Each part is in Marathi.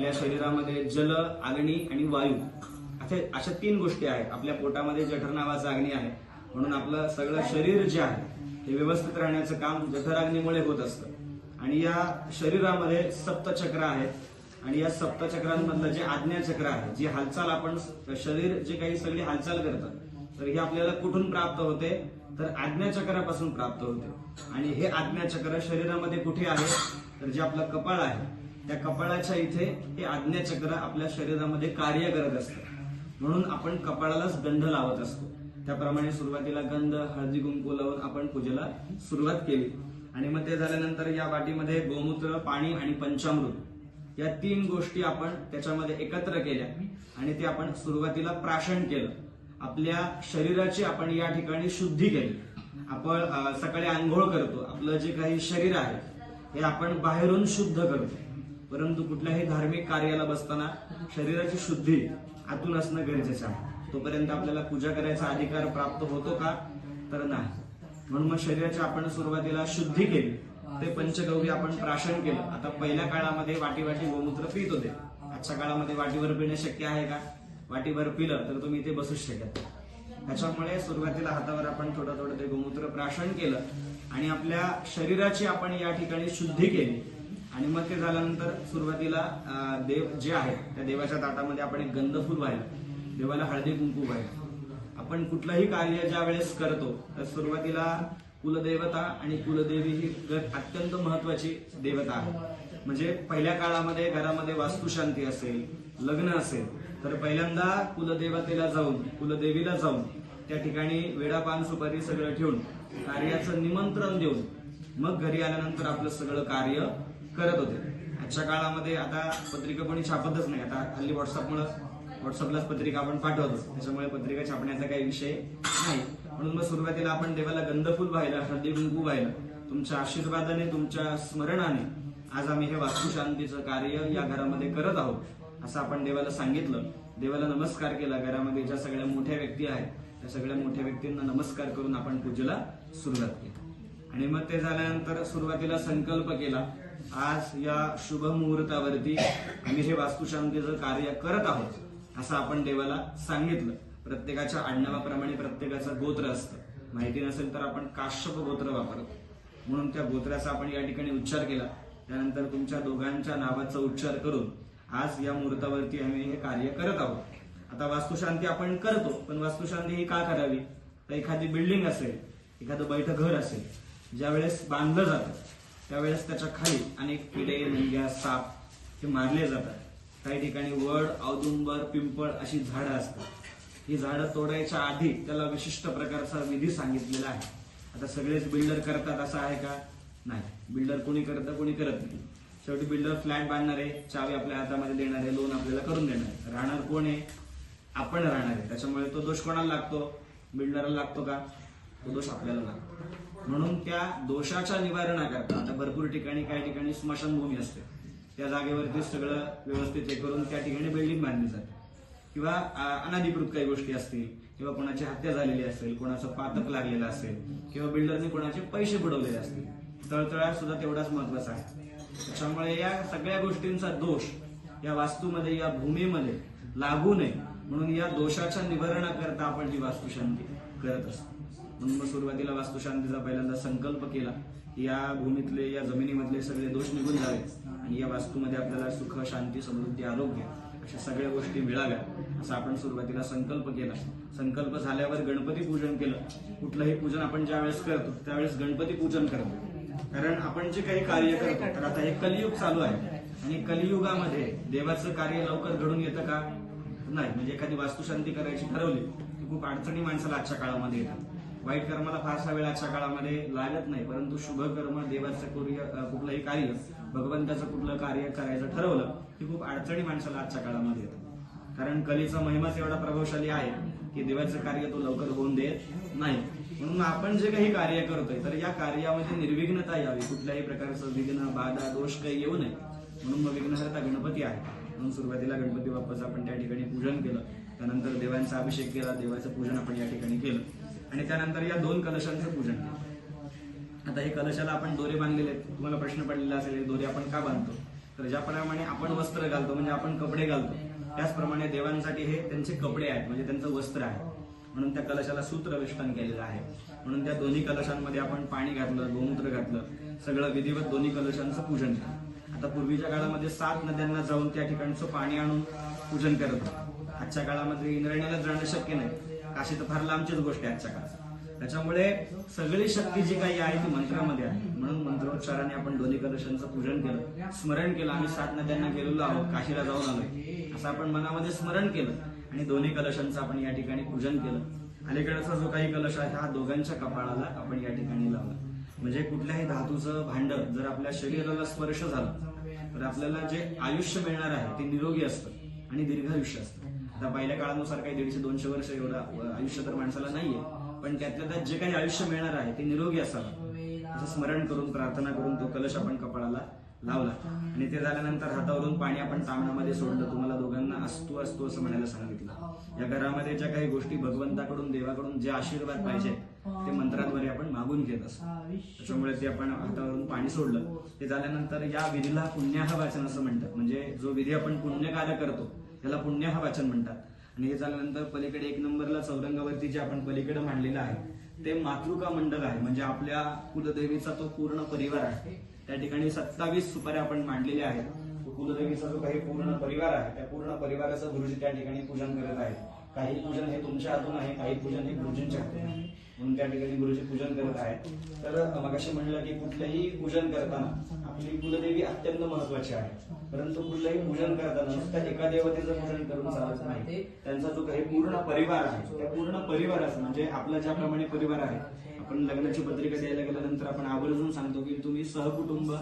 आपल्या शरीरामध्ये जल अग्नी आणि वायू अशा अशा तीन गोष्टी आहेत. आपल्या पोटामध्ये जठर नावाचा अग्नी आहे. म्हणून आपलं सगळं शरीर जे आहे हे व्यवस्थित राहण्याचं काम जठराग्नीमुळे होत असतं. आणि या शरीरामध्ये सप्तचक्र आहेत. आणि या सप्तचक्रांमधलं जे आज्ञाचक्र आहे जी हालचाल आपण शरीर जे काही सगळी हालचाल करतं तर हे आपल्याला कुठून प्राप्त होते? तर आज्ञाचक्रापासून प्राप्त होते. आणि हे आज्ञाचक्र शरीरामध्ये कुठे आहे? तर जे आपलं कपाळ आहे त्या कपाळाच्या इथे हे आज्ञाचक्र आपल्या शरीरामध्ये कार्य करत असतं. म्हणून आपण कपाळालाच गंध लावत असतो. त्याप्रमाणे सुरुवातीला गंध हळदी कुंकू लावून आपण पूजेला सुरुवात केली. आणि मग ते झाल्यानंतर या वाटीमध्ये गोमूत्र पाणी आणि पंचामृत या तीन गोष्टी आपण त्याच्यामध्ये एकत्र केल्या आणि ते आपण सुरुवातीला प्राशन केलं. आपल्या शरीराची आपण या ठिकाणी शुद्धी केली. आपण सकाळी आंघोळ करतो. आपलं जे काही शरीर आहे हे आपण बाहेरून शुद्ध करतो. परंतु कुठल्याही धार्मिक कार्याला बसताना शरीराची शुद्धी आतून असणं गरजेचं आहे. तोपर्यंत आपल्याला पूजा करायचा अधिकार प्राप्त होतो का? तर नाही. म्हणून मग शरीराची आपण सुरुवातीला शुद्धी केली. ते पंचगौरी आपण प्राशन केलं. आता पहिल्या काळामध्ये वाटी वाटी गोमूत्र पित होते. आजच्या काळामध्ये वाटीवर पिणे शक्य आहे का? वाटीवर पिलं तर तुम्ही इथे बसूच शकत त्याच्यामुळे सुरुवातीला हातावर आपण थोडं थोडं ते गोमूत्र प्राशन केलं आणि आपल्या शरीराची आपण या ठिकाणी शुद्धी केली. आणि मग ते झाल्यानंतर सुरुवातीला देव जे आहे त्या देवाच्या ताटामध्ये आपण एक गंधफूल व्हायला देवाला हळदी कुंकू व्हायला. आपण कुठलंही कार्य ज्या वेळेस करतो तर सुरुवातीला कुलदेवता आणि कुलदेवी ही ग- अत्यंत महत्वाची देवता आहे म्हणजे पहिल्या काळामध्ये घरामध्ये वास्तुशांती असेल लग्न असेल तर पहिल्यांदा कुलदेवतेला जाऊन कुलदेवीला जाऊन त्या ठिकाणी वेडापान सुपारी सगळं ठेवून कार्याचं निमंत्रण देऊन मग घरी आल्यानंतर आपलं सगळं कार्य करत होते. आजच्या काळामध्ये आता पत्रिका कोणी छापतच नाही. आता हल्ली व्हॉट्सअपमुळे व्हॉट्सअपलाच पत्रिका आपण पाठवतो. त्याच्यामुळे पत्रिका छापण्याचा काही विषय नाही. म्हणून मग सुरुवातीला आपण देवाला गंधफूल व्हायला हळदी कुंकू व्हायला तुमच्या आशीर्वादाने तुमच्या स्मरणाने आज आम्ही हे वास्तुशांतीचं कार्य या घरामध्ये करत आहोत असं आपण देवाला सांगितलं. देवाला नमस्कार केला. घरामध्ये ज्या सगळ्या मोठ्या व्यक्ती आहेत त्या सगळ्या मोठ्या व्यक्तींना नमस्कार करून आपण पूजेला सुरुवात केली. आणि मग ते झाल्यानंतर सुरुवातीला संकल्प केला आज या शुभ मुहूर्तावरती आम्ही हे वास्तुशांतीचं कार्य करत आहोत असं आपण देवाला सांगितलं. प्रत्येकाच्या आडनावाप्रमाणे प्रत्येकाचं गोत्र असतं. माहिती नसेल तर आपण काश्यप गोत्र वापरतो. म्हणून त्या गोत्राचा आपण या ठिकाणी उच्चार केला. त्यानंतर तुमच्या दोघांच्या नावाचा उच्चार करून आज या मुहूर्तावरती आम्ही हे कार्य करत आहोत. आता वास्तुशांती आपण करतो पण वास्तुशांती ही का करावी? तर एखादी बिल्डिंग असेल एखादं बैठक घर असेल ज्यावेळेस बांधलं जातं त्यावेळेस त्याच्याखाली अनेक किडे मुंग्या साप हे मारले जातात. काही ठिकाणी वड औदुंबर पिंपळ अशी झाडं असतात. ही झाडं तोडायच्या आधी त्याला विशिष्ट प्रकारचा विधी सांगितलेला आहे. आता सगळेच बिल्डर करतात असं आहे का? नाही. बिल्डर कोणी करतं कोणी करत नाही. शेवटी बिल्डर फ्लॅट बांधणार आहे चावी आपल्या हातामध्ये देणार आहे लोन आपल्याला करून देणार आहे. राहणार कोण आहे? आपण राहणार आहे. त्याच्यामुळे तो दोष कोणाला लागतो? बिल्डरला लागतो का? तो दोष आपल्याला लागतो. म्हणून त्या दोषाच्या निवारणाकरता आता भरपूर ठिकाणी काही ठिकाणी स्मशानभूमी असते. त्या जागेवरती सगळं व्यवस्थित हे करून त्या ठिकाणी बिल्डिंग बांधली जाते. किंवा अनधिकृत काही गोष्टी असतील किंवा कोणाची हत्या झालेली असेल कोणाचं पातक लागलेलं असेल किंवा बिल्डरने कोणाचे पैसे बुडवलेले असतील. तळतळाट सुद्धा तेवढाच महत्त्वाचा आहे. त्याच्यामुळे या सगळ्या गोष्टींचा दोष या वास्तूमध्ये या भूमीमध्ये लागू नये. म्हणून या दोषाच्या निवारणाकरता आपण ही वास्तुशांती करत असतो. म्हणून मग सुरुवातीला वास्तुशांतीचा पहिल्यांदा संकल्प केला या भूमीतले या जमिनीमधले सगळे दोष निघून जावे आणि या वास्तूमध्ये आपल्याला सुख शांती समृद्धी आरोग्य अशा सगळ्या गोष्टी मिळाव्या असा आपण सुरुवातीला संकल्प केला. संकल्प झाल्यावर गणपती पूजन केलं. कुठलंही पूजन आपण ज्या वेळेस करतो त्यावेळेस गणपती पूजन करतो. कारण आपण जे काही कार्य करतो तर आता हे कलियुग चालू आहे. आणि कलियुगामध्ये देवाचं कार्य लवकर घडून येतं का? नाही. म्हणजे एखादी वास्तुशांती करायची ठरवली की खूप अडचणी माणसाला आजच्या काळामध्ये येतात. वाईट कर्माला फारसा वेळ आजच्या काळामध्ये लागत नाही परंतु शुभ कर्म देवाचं कुर्य कुठलंही कार्य भगवंताचं कुठलं कार्य करायचं ठरवलं की खूप अडचणी माणसाला आजच्या काळामध्ये येतात. कारण कलेचा महिमाच एवढा प्रभावशाली आहे की देवाचं कार्य तो लवकर होऊन देत नाही. म्हणून आपण जे काही कार्य करतोय तर या कार्यामध्ये निर्विघ्नता यावी. कुठल्याही प्रकारचं विघ्न बाधा दोष काही येऊ नये. म्हणून मग विघ्नहर्ता गणपती आहे. म्हणून सुरुवातीला गणपती बाप्पाचं आपण त्या ठिकाणी पूजन केलं. त्यानंतर देवांचा अभिषेक केला देवाचं पूजन आपण या ठिकाणी केलं. आणि त्यानंतर या दोन कलशांचं पूजन. केलं आता हे कलशाला आपण दोरे बांधलेले आहेत. तुम्हाला प्रश्न पडलेला असेल हे दोरे आपण का बांधतो? तर ज्याप्रमाणे आपण वस्त्र घालतो म्हणजे आपण कपडे घालतो त्याचप्रमाणे देवांसाठी हे त्यांचे कपडे आहेत म्हणजे त्यांचं वस्त्र आहे. म्हणून त्या कलशाला सूत्रवेष्टन केलेलं आहे. म्हणून त्या दोन्ही कलशांमध्ये आपण पाणी घातलं गोमूत्र घातलं सगळं विधिवत दोन्ही कलशांचं पूजन केलं. आता पूर्वीच्या काळामध्ये सात नद्यांना जाऊन त्या ठिकाणचं पाणी आणून पूजन करत आजच्या काळामध्ये इंद्रायणीला जाणं शक्य नाही. काशी तर फार लांबचीच गोष्ट आहे आजच्या काळात. त्याच्यामुळे सगळी शक्ती जी काही आहे ती मंत्रामध्ये आहे. म्हणून मंत्रोच्चाराने आपण दोन्ही कलशांचं पूजन केलं स्मरण केलं. आम्ही सात नद्यांना गेलेलो आहोत काशीला जाऊन आलोय. असं आपण मनामध्ये स्मरण केलं आणि दोन्ही कलशांचं आपण या ठिकाणी पूजन केलं. अलीकडचा जो काही कलश आहे हा दोघांच्या कपाळाला आपण या ठिकाणी लावला. म्हणजे कुठल्याही धातूचं भांड जर आपल्या शरीराला स्पर्श झाला तर आपल्याला जे आयुष्य मिळणार आहे ते निरोगी असतं आणि दीर्घ आयुष्य असतं. आता पहिल्या काळानुसार काही दीडशे दोनशे वर्ष एवढं आयुष्य तर माणसाला नाहीये. पण त्यातल्या त्यात जे काही आयुष्य मिळणार आहे ते निरोगी असावं. असं स्मरण करून प्रार्थना करून तो कलश आपण कपाळाला लावला. आणि ते झाल्यानंतर हातावरून पाणी आपण तांबणामध्ये सोडलं. तुम्हाला दोघांना असतो असतो असं म्हणायला सांगितलं. या घरामध्ये ज्या काही गोष्टी भगवंताकडून देवाकडून जे आशीर्वाद पाहिजे ते मंत्राद्वारे आपण मागून घेत असतो. त्याच्यामुळे ते आपण हातावरून पाणी सोडलं. ते झाल्यानंतर या विधीला पुण्याह वाचन असं म्हणतात. म्हणजे जो विधी आपण पुण्य कार्य करतो त्याला पुण्य हा वाचन म्हणतात. आणि हे झाल्यानंतर पलीकडे एक नंबरला चौरंगावरती जे आपण पलीकडे मांडलेलं आहे ते मातृका मंडल आहे. म्हणजे आपल्या कुलदेवीचा तो पूर्ण परिवार आहे. त्या ठिकाणी सत्तावीस सुपाऱ्या आपण मांडलेल्या आहेत. तो कुलदेवीचा जो काही पूर्ण परिवार आहे त्या पूर्ण परिवाराचं गुरुजी त्या ठिकाणी पूजन करत आहेत. काही पूजन हे तुमच्या हातून आहे काही पूजन हे गुरुजींच्या हातून आहे. म्हणून त्या ठिकाणी गुरुजी पूजन करत आहेत. तर मगाशी म्हणलं की कुठलंही पूजन करताना आपली कुलदेवी अत्यंत महत्वाची आहे. परंतु कुठलंही पूजन करताना नुसतं एका देवतेचं पूजन करून चालत नाही. त्यांचा जो काही पूर्ण परिवार आहे त्या पूर्ण परिवाराचं म्हणजे आपला ज्याप्रमाणे परिवार आहे आपण लग्नाची पत्रिका द्यायला गेल्यानंतर आपण आवर्जून सांगतो की तुम्ही सहकुटुंब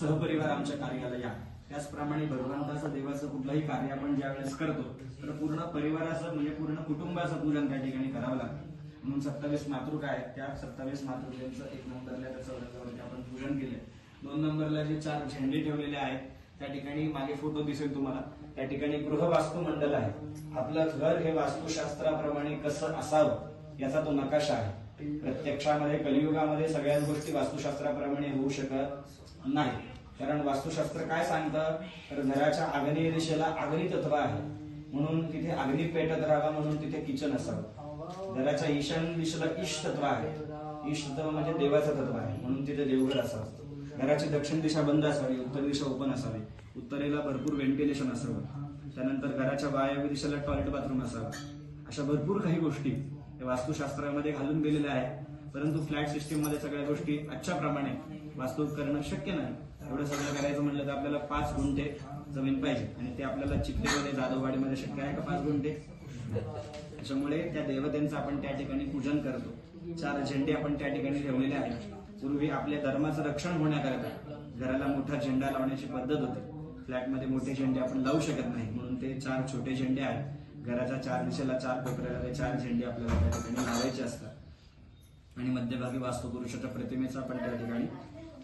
सहपरिवार आमच्या कार्याला या. त्याचप्रमाणे भगवंताचं देवाचं कुठलंही कार्य आपण ज्या वेळेस करतो तर पूर्ण परिवाराचं म्हणजे पूर्ण कुटुंबाचं पूजन त्या ठिकाणी करावं लागतं. म्हणून सत्तावीस मातृका आहेत? त्या सत्तावीस मातृकेचं एक नंबरला त्याचं वर्गावरती आपण पूजन केलंय. दोन नंबरला जे चार झेंडे ठेवलेले आहेत त्या ठिकाणी मागे फोटो दिसेल तुम्हाला. त्या ठिकाणी गृह वास्तू मंडल आहे. आपलं घर हे वास्तुशास्त्राप्रमाणे कसं असावं याचा तो नकाशा आहे. प्रत्यक्षामध्ये कलियुगामध्ये सगळ्याच गोष्टी वास्तुशास्त्राप्रमाणे होऊ शकत नाही. कारण वास्तुशास्त्र काय सांगतं? तर घराच्या आग्नेय दिशेला अग्नी तत्व आहे. म्हणून तिथे अग्नी पेटत राहावा म्हणून तिथे किचन असावं. घराच्या ईशान दिशेला ईश तत्व आहे. ईश तत्व म्हणजे देवाचं तत्व आहे. म्हणून तिथे देवघर असावं. घराची दक्षिण दिशा बंद असावी उत्तर दिशा ओपन असावी. उत्तरेला भरपूर व्हेंटिलेशन असावं. त्यानंतर घराच्या वायव्य दिशेला टॉयलेट बाथरूम असावं. अशा भरपूर काही गोष्टी वास्तुशास्त्रामध्ये घालून गेलेल्या आहेत. परंतु फ्लॅट सिस्टीममध्ये सगळ्या गोष्टी अच्छा प्रमाणे वास्तू करणं शक्य नाही. एवढं सगळं करायचं म्हटलं तर आपल्याला पाच गुंठे जमीन पाहिजे. आणि ते आपल्याला चिखलेमध्ये जाधववाडीमध्ये शक्य आहे का पाच गुंठे? त्याच्यामुळे त्या देवतेंचं आपण त्या ठिकाणी पूजन करतो. चार झेंडे आपण त्या ठिकाणी ठेवलेले आहेत. पूर्वी आपल्या धर्माचं रक्षण होण्याकरता घराला मोठा झेंडा लावण्याची पद्धत होती. फ्लॅटमध्ये मोठे झेंडे आपण लावू शकत नाही. म्हणून ते चार छोटे झेंडे आहेत. घराच्या चार दिशेला चार कोपऱ्याला ते चार झेंडे आपल्याला त्या ठिकाणी लावायचे असतात. आणि मध्यभागी वास्तुपुरुषाच्या प्रतिमेचं आपण त्या ठिकाणी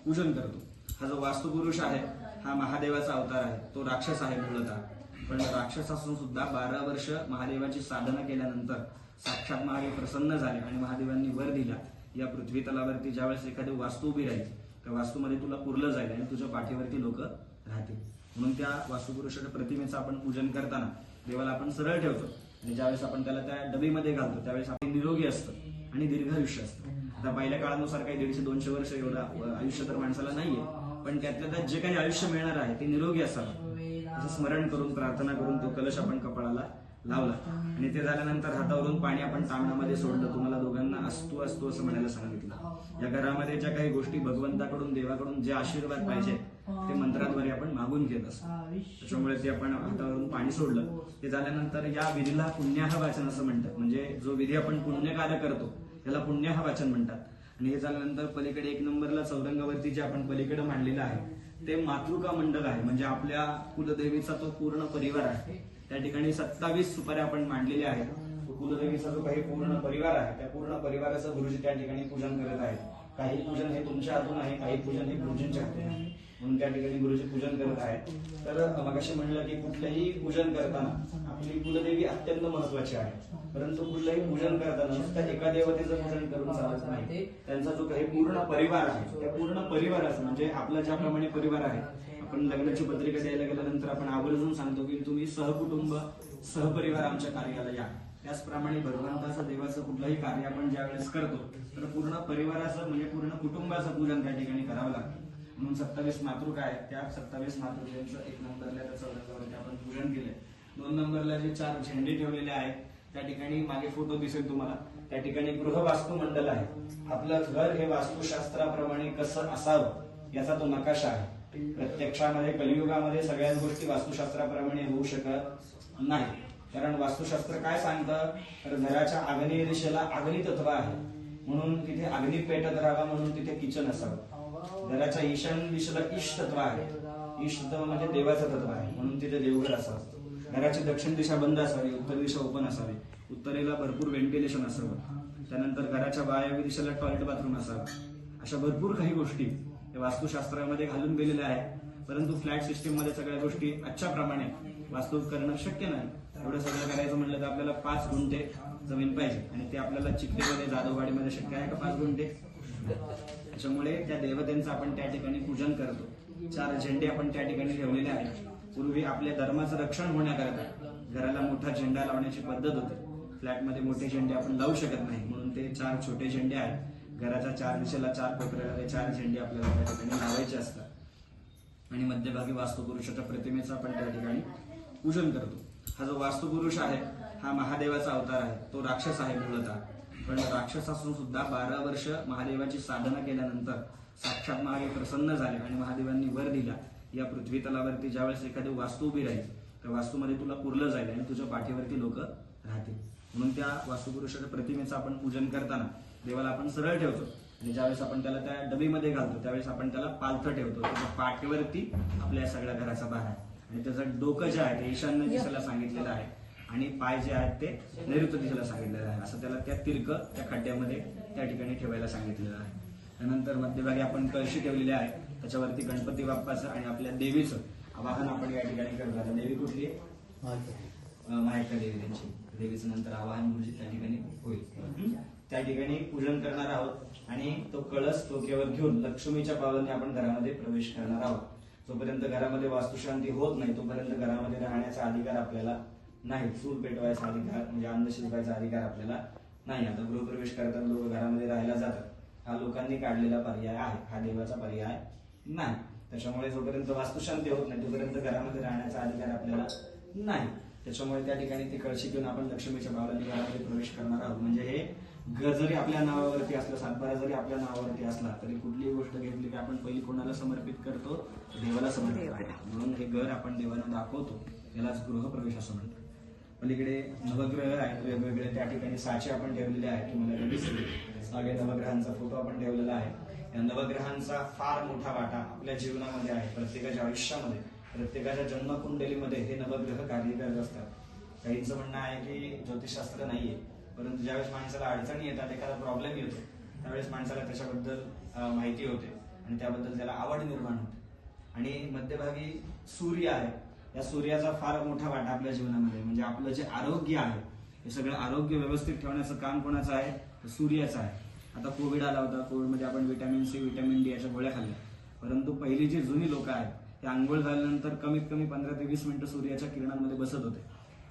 पूजन करतो. हा जो वास्तुपुरुष आहे हा महादेवाचा अवतार आहे. तो राक्षस आहे मूलतः. पण राक्षस असून सुद्धा बारा वर्ष महादेवाची साधना केल्यानंतर साक्षात महादेव प्रसन्न झाले आणि महादेवांनी वर दिला. या पृथ्वी तलावरती ज्यावेळेस एखादी वास्तू उभी राहील त्या वास्तूमध्ये तुला पुरलं जाईल आणि तुझ्या पाठीवरती लोक राहतील. म्हणून त्या वास्तुपुरुषाच्या प्रतिमेचं आपण पूजन करताना देवाला आपण सरळ ठेवतो. आणि ज्यावेळेस आपण त्याला त्या डबीमध्ये घालतो त्यावेळेस आपण निरोगी असतं आणि दीर्घ आयुष्य असतं. आता पहिल्या काळानुसार काही दीडशे दोनशे वर्ष एवढं आयुष्य तर माणसाला नाहीये. पण त्यातल्या त्यात जे काही आयुष्य मिळणार आहे ते निरोगी असावं. असं स्मरण करून प्रार्थना करून तो कलश आपण कपाळाला लावला. आणि ते झाल्यानंतर हातावरून पाणी आपण तांबणामध्ये सोडलं. तुम्हाला दोघांना असतो असतो असं म्हणायला सांगितलं. या घरामध्ये ज्या काही गोष्टी भगवंताकडून देवाकडून जे आशीर्वाद पाहिजे ते मंत्राद्वारे आपण मागून घेत असतो. त्याच्यामुळे ते आपण हातावरून पाणी सोडलं. ते झाल्यानंतर या विधीला पुण्याह वाचन असं म्हणतात. म्हणजे जो विधी आपण पुण्य कार्य करतो त्याला पुण्याह वाचन म्हणतात. आणि हे झाल्यानंतर पलीकडे एक नंबरला चौरंगावरती जे आपण पलीकडे मांडलेलं आहे ते मातृका मंडल आहे. म्हणजे आपल्या कुलदेवीचा तो पूर्ण परिवार आहे. त्या ठिकाणी सत्तावीस सुपाऱ्या आपण मांडलेल्या आहेत. कुलदेवीचा जो काही पूर्ण परिवार आहे त्या पूर्ण परिवाराचं गुरुजी त्या ठिकाणी पूजन करत आहेत. काही पूजन हे तुमच्या हातून आहे काही पूजन हे गुरुजींच्या हातून आहे. म्हणून त्या ठिकाणी गुरुजी पूजन करत आहेत. तर मगाशी म्हणलं की कुठलंही पूजन करताना आपली कुलदेवी अत्यंत महत्वाची आहे. परंतु कुठलंही पूजन करताना नुसतं एका देवतेचं पूजन करून चालत नाही. त्यांचा जो काही पूर्ण परिवार आहे त्या पूर्ण परिवाराचा म्हणजे आपला ज्याप्रमाणे परिवार आहे आपण लग्नाची पत्रिका द्यायला गेल्यानंतर आपण आवर्जून सांगतो की तुम्ही सहकुटुंब सहपरिवार आमच्या कार्याला या त्याचप्रमाणे भगवंताचं देवाचं कुठलंही कार्य आपण ज्या वेळेस करतो तर पूर्ण परिवाराचं म्हणजे पूर्ण कुटुंबाचं पूजन त्या ठिकाणी करावं लागतं. म्हणून सत्तावीस मातृका आहेत त्या सत्तावीस मातृकेचं एक नंबरला त्या रंगावरती आपण पूजन केलंय. दोन नंबरला जे चार झेंडे ठेवलेले आहेत त्या ठिकाणी मागे फोटो दिसेल तुम्हाला. त्या ठिकाणी गृह वास्तू मंडल आहे. आपलं घर हे वास्तुशास्त्राप्रमाणे कसं असावं याचा तो नकाशा आहे. प्रत्यक्षामध्ये कलियुगामध्ये सगळ्याच गोष्टी वास्तुशास्त्राप्रमाणे होऊ शकत नाही कारण वास्तुशास्त्र काय सांगतं? तर घराच्या आग्नेय दिशेला अग्नी तत्व आहे. म्हणून तिथे अग्नी पेटत राहावा म्हणून तिथे किचन असावं. घराच्या ईशान दिशेला ईश तत्व आहे. ईश तत्व म्हणजे देवाचं तत्व आहे. म्हणून तिथे देवघर असावं. घराची दक्षिण दिशा बंद असावी उत्तर दिशा ओपन असावी. उत्तरेला भरपूर व्हेंटिलेशन असावं. त्यानंतर घराच्या वायव्य दिशेला टॉयलेट बाथरूम असावं. अशा भरपूर काही गोष्टी वास्तुशास्त्रामध्ये घालून गेलेल्या आहेत. परंतु फ्लॅट सिस्टीममध्ये सगळ्या गोष्टी अच्छा प्रमाणे वास्तू करणं शक्य नाही. एवढं सगळं करायचं म्हटलं तर आपल्याला पाच गुंठे जमीन पाहिजे. आणि ते आपल्याला चिखलेमध्ये जाधववाडीमध्ये शक्य आहे का पाच गुंठे? त्याच्यामुळे त्या देवतेंचं आपण त्या ठिकाणी पूजन करतो. चार झेंडे आपण त्या ठिकाणी ठेवलेले आहेत. पूर्वी आपल्या धर्माचं रक्षण होण्याकरता घराला मोठा झेंडा लावण्याची पद्धत होती. फ्लॅटमध्ये मोठे झेंडे आपण लावू शकत नाही. म्हणून ते चार छोटे झेंडे आहेत. घराच्या चार दिशेला चार कोपऱ्याला चार झेंडे आपल्याला त्या ठिकाणी लावायचे असतात. आणि मध्यभागी वास्तुपुरुषाच्या प्रतिमेचं आपण त्या ठिकाणी पूजन करतो. हा जो वास्तुपुरुष आहे हा महादेवाचा अवतार आहे. तो राक्षस आहे मूलतः. पण राक्षस असून सुद्धा बारा वर्ष महादेवाची साधना केल्यानंतर साक्षात महादेव प्रसन्न झाले आणि महादेवांनी वर दिला. या पृथ्वी तलावरती ज्यावेळेस एखादी वास्तू उभी राहील त्या वास्तूमध्ये तुला पुरलं जाईल आणि तुझ्या पाठीवरती लोक राहतील. म्हणून त्या वास्तुपुरुषाच्या प्रतिमेचं आपण पूजन करताना देवाला आपण सरळ ठेवतो. आणि ज्यावेळेस आपण त्याला त्या डबीमध्ये घालतो त्यावेळेस आपण त्याला पालथं ठेवतो. त्याच्या पाठीवरती आपल्या सगळ्या घराचा भार आहे. त्याचं डोकं जे आहे ते ईशान्य दिशेला सांगितलेलं आहे. आणि पाय जे आहेत ते नैऋत्य दिशेला सांगितलेलं आहे. असं त्याला त्या तिरक त्या खड्ड्यामध्ये त्या ठिकाणी ठेवायला सांगितलेलं आहे. त्यानंतर मध्यभागी आपण कळशी ठेवलेली आहे. त्याच्यावरती गणपती बाप्पाचं आणि आपल्या देवीचं आवाहन आपण या ठिकाणी करतो आता देवी कुठली आहे? माहिती देवी त्यांची. देवीचं नंतर आवाहन म्हणजे त्या ठिकाणी होईल? त्या ठिकाणी पूजन करणार आहोत आणि तो कळस डोक्यावर घेऊन लक्ष्मीच्या पावलाने आपण घरामध्ये प्रवेश करणार आहोत. जोपर्यंत घरामध्ये वास्तुशांती होत नाही तोपर्यंत घरामध्ये राहण्याचा अधिकार आपल्याला नाही. चूल पेटवायचा अधिकार म्हणजे अन्न शिजवायचा अधिकार आपल्याला नाही. आता गृहप्रवेश करताना लोक घरामध्ये राहायला जातात. हा लोकांनी काढलेला पर्याय आहे. हा देवाचा पर्याय नाही. त्याच्यामुळे जोपर्यंत वास्तुशांती होत नाही तोपर्यंत घरामध्ये राहण्याचा अधिकार आपल्याला नाही. त्याच्यामुळे त्या ठिकाणी ती कळशी घेऊन आपण लक्ष्मीच्या भावाला घरामध्ये प्रवेश करणार आहोत. म्हणजे हे घर जरी आपल्या नावावरती असलं सातबारा जरी आपल्या नावावरती असला तरी कुठलीही गोष्ट घेतली की आपण पहिली कोणाला समर्पित करतो? देवाला समर्पित करतो. म्हणून हे घर आपण देवाला दाखवतो. यालाच गृहप्रवेश असं म्हणतात. पलीकडे नवग्रह आहेत वेगवेगळे. त्या ठिकाणी साचे आपण ठेवलेले आहेत तुम्हाला ते दिसतील मागे नवग्रहांचा फोटो आपण ठेवलेला आहे. या नवग्रहांचा फार मोठा वाटा आपल्या जीवनामध्ये आहे प्रत्येकाच्या आयुष्यामध्ये. प्रत्येकाच्या जन्मकुंडलीमध्ये हे नवग्रह कार्य करत असतात. काहींचं म्हणणं आहे की ज्योतिषशास्त्र नाहीये. परंतु ज्यावेळेस माणसाला अडचणी येतात एखादा प्रॉब्लेम येतो त्यावेळेस माणसाला त्याच्याबद्दल माहिती होते आणि त्याबद्दल त्याला आवड निर्माण होते. आणि मध्यभागी सूर्य आहे. या सूर्याचा फार मोठा वाटा आपल्या जीवनामध्ये म्हणजे आपलं जे आरोग्य आहे हे सगळं आरोग्य व्यवस्थित ठेवण्याचं काम कोणाचं आहे? सूर्याचं आहे. आता कोविड आला होता. कोविडमध्ये आपण व्हिटॅमिन सी व्हिटॅमिन डी याच्या गोळ्या खाल्ल्या. परंतु पहिली जी जुनी लोक आहेत ते आंघोळ झाल्यानंतर कमीत कमी पंधरा ते वीस मिनिटं सूर्याच्या किरणांमध्ये बसत होते.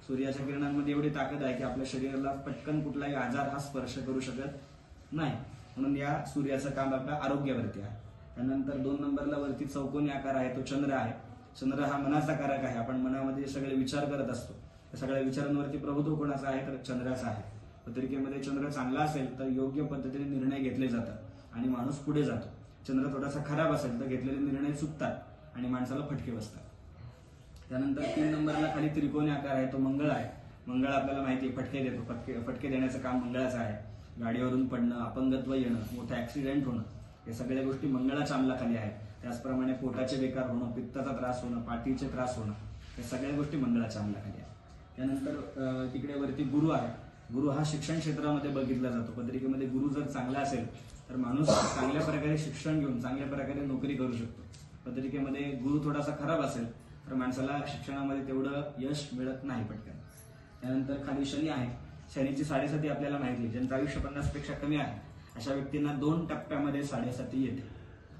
सूर्याच्या किरणांमध्ये एवढी ताकद आहे की आपल्या शरीराला पटकन कुठलाही आजार हा स्पर्श करू शकत नाही. म्हणून या सूर्याचं काम आपल्या आरोग्यावरती आहे. त्यानंतर दोन नंबरला वरती चौकोनी आकार आहे तो चंद्र आहे. चंद्र हा मनाचा कारक आहे. आपण मनामध्ये सगळे विचार करत असतो. त्या सगळ्या विचारांवरती प्रभुत्व कोणाचा आहे तर चंद्राचा आहे. पत्रिकेमध्ये चंद्र चांगला असेल तर योग्य पद्धतीने निर्णय घेतले जातात आणि माणूस पुढे जातो. चंद्र थोडासा खराब असेल तर घेतलेले निर्णय चुकतात आणि माणसाला फटके बसतात. त्यानंतर तीन नंबरला खाली त्रिकोणी आकार आहे तो मंगळ आहे. मंगळ आपल्याला माहिती आहे फटके देतो. फटके फटके देण्याचं काम मंगळाचं आहे. गाडीवरून पडणं अपंगत्व येणं मोठा ऍक्सिडेंट होणं हे सगळ्या गोष्टी मंगळाच्या अंमलाखाली आहेत. त्याचप्रमाणे पोटाचे बेकार होणं पित्ताचा त्रास होणं पाठीचे त्रास होणं या सगळ्या गोष्टी मंगळाच्या अंमलाखाली आहेत. त्यानंतर तिकडे वरती गुरु आहे. गुरु हा शिक्षण क्षेत्रामध्ये बघितला जातो. पत्रिकेमध्ये गुरु जर चांगला असेल तर माणूस चांगल्या प्रकारे शिक्षण घेऊन चांगल्या प्रकारे नोकरी करू शकतो. पत्रिकेमध्ये गुरु थोडासा खराब असेल तर माणसाला शिक्षणामध्ये तेवढं यश मिळत नाही पटकन. त्यानंतर खाली शनी आहे शनीची साडेसाती आपल्याला माहिती आहे. ज्यांचं आयुष्य पन्नासपेक्षा कमी आहे अशा व्यक्तींना दोन टप्प्यामध्ये साडेसाती येते.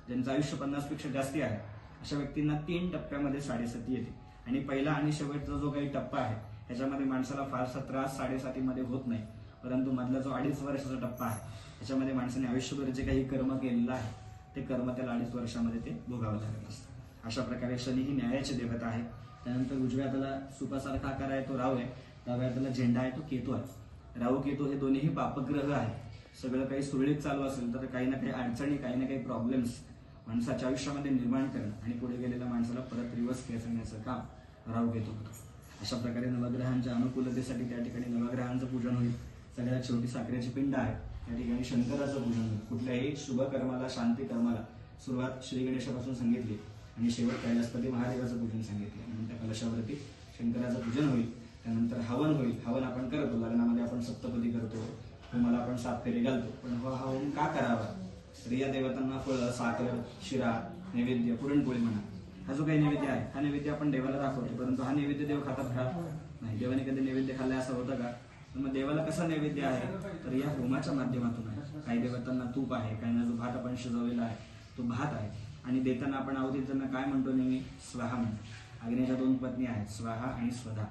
ज्यांचं आयुष्य पन्नासपेक्षा जास्ती आहे अशा व्यक्तींना तीन टप्प्यामध्ये साडेसाती येते. आणि पहिला आणि शेवटचा जो काही टप्पा आहे त्याच्यामध्ये माणसाला फारसा त्रास साडेसातीमध्ये होत नाही. परंतु मधला जो अडीच वर्षाचा टप्पा आहे त्याच्यामध्ये माणसाने आयुष्यभर जे काही कर्म केलेलं आहे ते कर्म त्याला अडीच वर्षामध्ये ते भोगावं लागत असतं. अशा प्रकारे शनी ही न्यायाची देवता आहे. त्यानंतर उजव्या हाताला सुपासारखा आकार आहे तो राहू आहे. डाव्या हाताला झेंडा आहे तो केतू आहे. राहू केतू हे दोन्हीही पापग्रह आहेत. सगळं काही सुरळीत चालू असेल तर काही ना काही अडचणी काही ना काही प्रॉब्लेम्स माणसाच्या आयुष्यामध्ये निर्माण करणं आणि पुढे गेलेल्या माणसाला परत रिवर्स खेचण्याचं काम राहू केतू होतं. अशा प्रकारे नवग्रहांच्या अनुकूलतेसाठी त्या ठिकाणी नवग्रहांचं पूजन होईल. सगळ्यात शेवटी साखरेची पिंड आहे त्या ठिकाणी शंकराचं पूजन होईल. कुठल्याही शुभ कर्माला शांती कर्माला सुरुवात श्री गणेशापासून सांगितली. आणि शेवट कैलासपती महादेवाचं पूजन सांगितले. नंतर त्या कलशावरती शंकराचं पूजन होईल. त्यानंतर हवन होईल. हवन आपण करतो. लग्नामध्ये आपण सप्तपदी करतो. होमाला आपण सात फेरे घालतो. पण हा हवन का करावा? तर या देवतांना फळं साखर शिरा नैवेद्य पुरणपोळी म्हणा. हा जो काही नैवेद्य आहे हा नैवेद्य आपण देवाला दाखवतो. परंतु हा नैवेद्य देव खातात का नाही देवाने कधी नैवेद्य खाल्ला असं होतं का? तर मग देवाला कसा नैवेद्य आहे? तर या होमाच्या माध्यमातून आहे. काही देवतांना तूप आहे काहींना जो भात आपण शिजवलेला आहे तो भात आहे. आणि देताना आपण आहोत त्यांना काय म्हणतो नेहमी? स्वाहा म्हणतो. अग्नेच्या दोन पत्नी आहेत स्वाहा आणि स्वधा.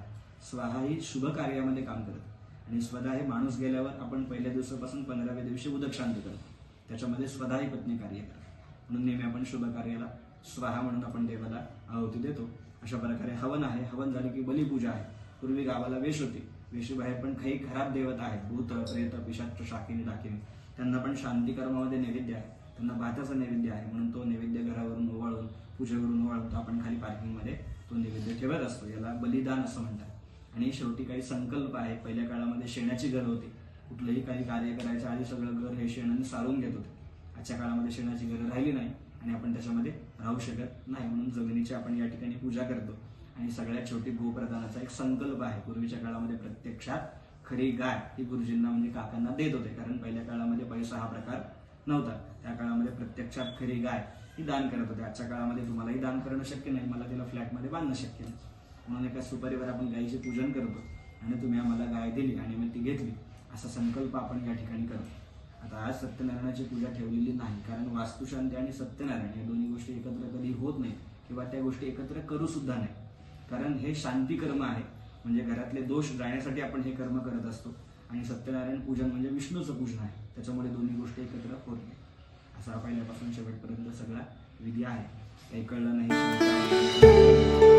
स्वाहा ही शुभ कार्यामध्ये काम करत आणि स्वधा हे माणूस गेल्यावर आपण पहिल्या दिवसापासून पंधराव्या दिवशी उदक शांत करतो. त्याच्यामध्ये स्वधा ही पत्नी कार्य करत. म्हणून नेहमी आपण शुभ कार्याला स्वाहा म्हणून आपण देवाला आहुती देतो. अशा प्रकारे हवन आहे. हवन झाले की बलिपूजा आहे. पूर्वी गावाला वेश होती. वेशीबाहेर पण काही खराब देवता आहेत. भूत प्रेत पिशाच शाकिनी डाकिनी. त्यांना पण शांती कर्मामध्ये नैवेद्य आहे. त्यांना भाताचा नैवेद्य आहे म्हणून तो नैवेद्य घरावरून ओवाळून पूजेवरून ओवाळून तो आपण खाली पार्किंगमध्ये तो नैवेद्य ठेवत असतो. याला बलिदान असं म्हणतात. आणि शेवटी काही संकल्प आहे. पहिल्या काळामध्ये शेणाची घर होती. कुठलंही काही कार्य करायच्या आधी सगळं घर हे शेणाने सारून घेत होते. आजच्या काळामध्ये शेणाची घर राहिली नाही आणि आपण त्याच्यामध्ये राहू शकत नाही म्हणून जमिनीची आपण या ठिकाणी पूजा करतो. आणि सगळ्यात शेवटी गोप्रदानाचा एक संकल्प आहे. पूर्वीच्या काळामध्ये प्रत्यक्षात खरी गाय ही गुरुजींना म्हणजे काकांना देत होते. कारण पहिल्या काळामध्ये पैसा हा प्रकार नव्हता. त्या काळामध्ये प्रत्यक्षात खरी गाय ही दान करत होते. आजच्या काळामध्ये तुम्हालाही दान करणं शक्य नाही. मला तिला फ्लॅटमध्ये बांधणं शक्य नाही. म्हणून एका सुपारीवर आपण गायीचे पूजन करतो आणि तुम्ही आम्हाला गाय दिली आणि मी ती घेतली. असा संकल्प आपण या ठिकाणी करतो. आता आज सत्यनारायणाची पूजा ठेवलेली नाही. कारण वास्तुशांती आणि सत्यनारायण या दोन्ही गोष्टी एकत्र कधी होत नाही किंवा त्या गोष्टी एकत्र करू सुद्धा नाही कारण हे शांती कर्म आहे. म्हणजे घरातले दोष जाण्यासाठी आपण हे कर्म करत असतो. आणि सत्यनारायण पूजन म्हणजे विष्णूचं पूजन आहे. त्याच्यामुळे दोन्ही गोष्टी एकत्र होत नाही. असा पहिल्यापासून शेवटपर्यंत सगळा विधी आहे. काही कळलं नाही.